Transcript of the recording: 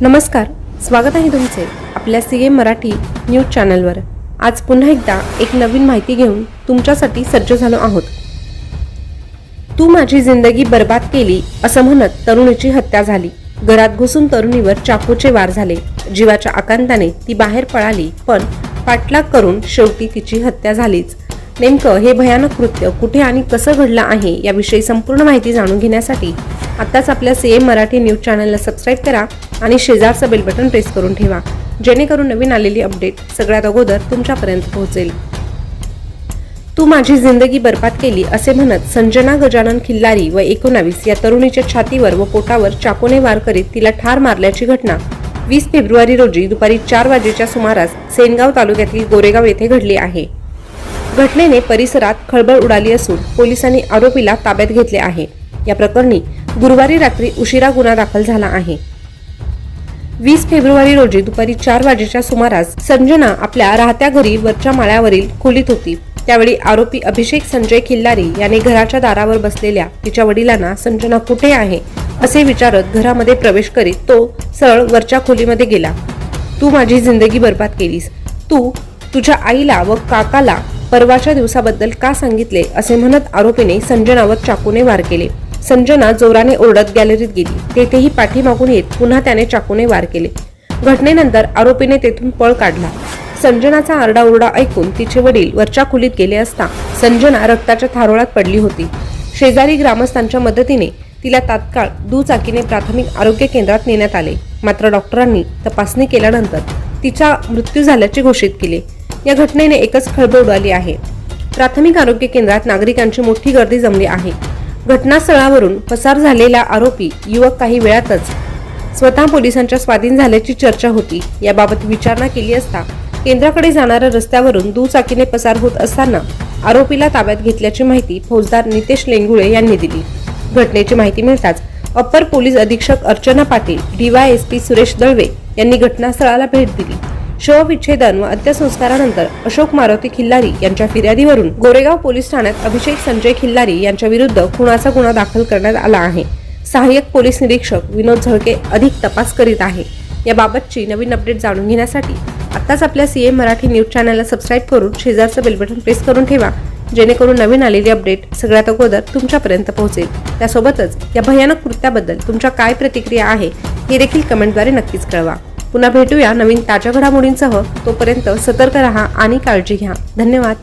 नमस्कार स्वागत आहे तुमचे आपल्या सी एम मराठी न्यूज चॅनलवर. आज पुन्हा एकदा एक नवीन माहिती घेऊन तुमच्यासाठी सज्ज झालो आहोत. तू माझी जिंदगी बर्बाद केली असं म्हणत तरुणीची हत्या झाली. घरात घुसून तरुणीवर चाकूचे वार झाले. जीवाच्या आकांताने ती बाहेर पळाली पण पाठलाग करून शेवटी तिची हत्या झालीच. नेमकं हे भयानक कृत्य कुठे आणि कसं घडलं आहे याविषयी संपूर्ण माहिती जाणून घेण्यासाठी आत्ताच आपल्या सी एम मराठी न्यूज चॅनलला सबस्क्राईब करा आणि शेजारचं बेल बटन प्रेस करून ठेवा. जेणेकरून नवीन आलेली अपडेट सगळ्यात अगोदर तुमच्यापर्यंत पोहोचेल. तू माझी जिंदगी बरबाद केली असे म्हणत संजना गजानन खिल्लारी व एकोणावीस या तरुणीच्या छातीवर व पोटावर चाकूने वार करीत तिला ठार मारल्याची घटना वीस फेब्रुवारी रोजी दुपारी चार वाजेच्या सुमारास सेनगाव तालुक्यातील गोरेगाव येथे घडली आहे. घटनेने परिसरात खळबळ उडाली असून पोलिसांनी आरोपीला ताब्यात घेतले आहे. या प्रकरणी गुरुवारी रात्री उशिरा गुन्हा दाखल झाला आहे. वीस फेब्रुवारी रोजी दुपारी चार वाजेच्या सुमारास संजना आपल्या राहत्या घरी वरच्या माळ्यावरील खोलीत होती. त्यावेळी आरोपी अभिषेक संजय खिल्लारी याने घराच्या दारावर बसलेल्या तिच्या वडिलांना संजना कुठे आहे? असे विचारत घरामध्ये प्रवेश करीत तो सरळ वरच्या खोलीमध्ये गेला. तू माझी जिंदगी बर्बाद केलीस. तू तुझ्या आईला व काकाला परवाच्या दिवसाबद्दल का सांगितले? असे म्हणत आरोपीने संजनावर चाकूने वार केले. संजना जोराने ओरडत गॅलरीत गेली. तेथेही पाठीमागून येत पुन्हा त्याने चाकूने वार केले. घटनेनंतर आरोपीने तेथून पळ काढला. संजनाचा आरडाओरडा ऐकून तिचे वडील वरच्या खोलीत गेले असता संजना रक्ताच्या थारोळात पडली होती. शेजारी ग्रामस्थांच्या मदतीने तिला तात्काळ दुचाकीने प्राथमिक आरोग्य केंद्रात नेण्यात आले. मात्र डॉक्टरांनी तपासणी केल्यानंतर तिचा मृत्यू झाल्याचे घोषित केले. या घटनेने एकच खळबळ उडाली आहे. प्राथमिक आरोग्य केंद्रात नागरिकांची मोठी गर्दी जमली आहे. घटनास्थळावरून पसार झालेला आरोपी युवक काही वेळातच स्वतः पोलिसांच्या स्वाधीन झाल्याची चर्चा होती. याबाबत विचारणा केली असता केंद्राकडे जाणाऱ्या रस्त्यावरून दुचाकीने पसार होत असताना आरोपीला ताब्यात घेतल्याची माहिती फौजदार नितेश लेंगुळे यांनी दिली. घटनेची माहिती मिळताच अप्पर पोलीस अधीक्षक अर्चना पाटील डीवायएसपी सुरेश दळवे यांनी घटनास्थळाला भेट दिली. शवविच्छेदन व अंत्यसंस्कारानंतर अशोक मारुती खिल्लारी यांच्या फिर्यादीवरून गोरेगाव पोलीस ठाण्यात अभिषेक संजय खिल्लारी यांच्या विरुद्ध खुनाचा गुन्हा दाखल करण्यात आला आहे. सहाय्यक पोलीस निरीक्षक विनोद झळके अधिक तपास करीत आहे. याबाबतची नवीन अपडेट जाणून घेण्यासाठी आत्ताच आपल्या सीएम मराठी न्यूज चॅनलला सबस्क्राईब करून शेजारचं बेल बटन प्रेस करून ठेवा. जेणेकरून नवीन आलेली अपडेट सगळ्यात अगोदर तुमच्यापर्यंत पोहोचेल. त्यासोबतच या भयानक कृत्याबद्दल तुमच्या काय प्रतिक्रिया आहे हे देखील कमेंटद्वारे नक्कीच कळवा. पुन्हा भेटूया नवीन ताज्या घडामोडींसह. तोपर्यंत सतर्क रहा आणि काळजी घ्या. धन्यवाद.